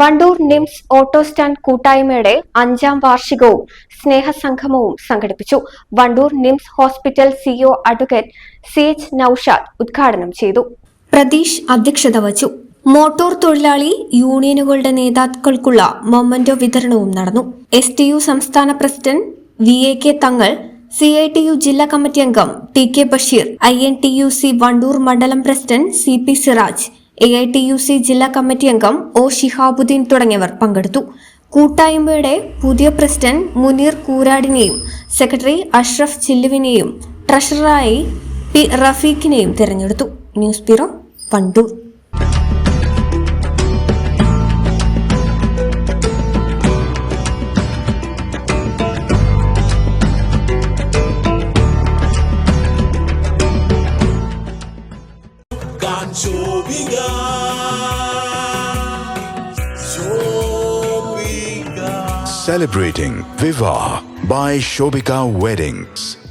Wandoor nymphs auto stand കൂട്ടായ്മയുടെ അഞ്ചാം വാർഷികവും സ്നേഹസംഗമവും സംഘടിപ്പിച്ചു. Wandoor NIMS hospital CEO advocate C H Naushad ഉദ്ഘാടനം ചെയ്തു. പ്രതീഷ് അധ്യക്ഷത വച്ചു മോട്ടോർ തൊഴിലാളി യൂണിയനുകളുടെ നേതാക്കൾക്കുള്ള മൊമന്റോ വിതരണവും നടന്നു. എസ് ടി യു സംസ്ഥാന president V A K Thangal C I T U ജില്ലാ കമ്മിറ്റി അംഗം T K Basheer I N T U C Wandoor മണ്ഡലം president C P Siraj A I T U C ജില്ലാ committee അംഗം O Shihabuddin തുടങ്ങിയവർ പങ്കെടുത്തു. കൂട്ടായ്മയുടെ പുതിയ പ്രസിഡന്റ് മുനീർ കൂരാടിനെയും സെക്രട്ടറി അഷ്റഫ് ചില്ലുവിനെയും ട്രഷററായി പി റഫീഖിനെയും തിരഞ്ഞെടുത്തു. News bureau Wandoor. Canchoviga. Shobika. Celebrating Viva by Shobika Weddings.